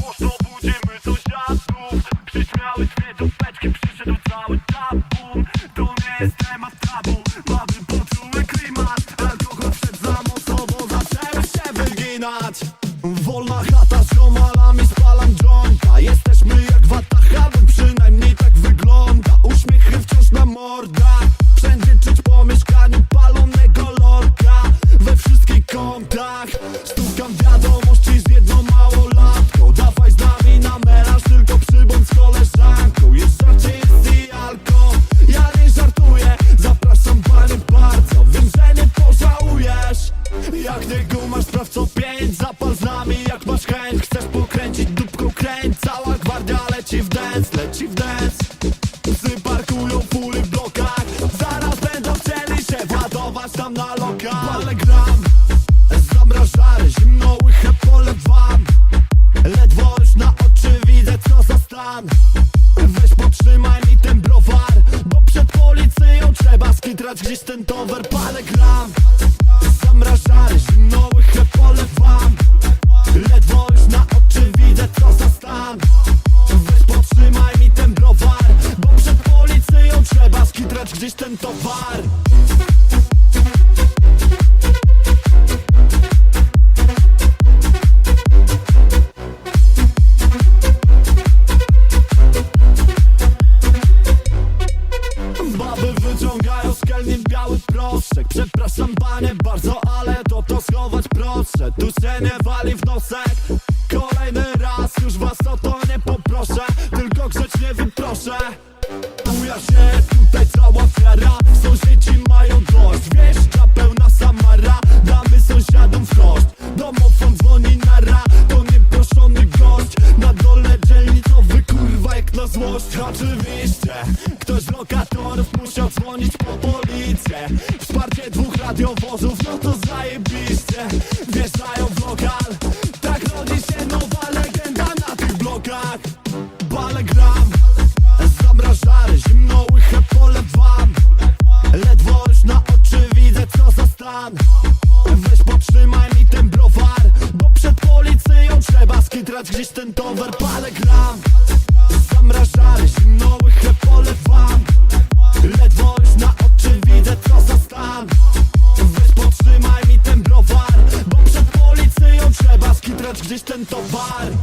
głośno budzimy sąsiadów Przyśmiały dwie dupeczki, przyszedł cały tabun To nie jest temat tabu, mamy poczuły klimat. Alkohol przed za bo zaczęły się wyginać. Wolna chata z nie gumasz, spraw co pięć Zapal z nami jak masz chęć. Chcesz pokręcić dupką kręć. Cała gwardia leci w dance, leci w dance. Psy parkują fuly w blokach. Zaraz będą chcieli się władować tam na lokal Ale gram, zamrażary, zimno łychę polewam Ledwo już na oczy widzę co za stan. Weź potrzymaj mi skitrać gdzieś ten towar Palę gram, zamrażary, zimno łychę polewam. Ledwo już na oczy widzę co za stan. Weź potrzymaj mi ten browar Bo przed policją trzeba skitrać gdzieś ten towar Przepraszam panie bardzo, ale to to schować proszę. Tu się nie wali w nosek. Kolejny raz już was o to nie poproszę Tylko grzecznie wyproszę. Buja się tutaj złość Oczywiście. Ktoś z lokatorów musiał dzwonić po policję. Wsparcie dwóch radiowozów No to zajebiście. Wjeżdżają w lokal. Tak rodzi się nowa legenda na tych blokach. Bale gram. Zamrażary, zimno łychę polewam Ledwo już na oczy widzę co za stan. Weź potrzymaj mi ten browar Bo przed policją trzeba skitrać gdzieś ten towar. Palę gram ten browar Bo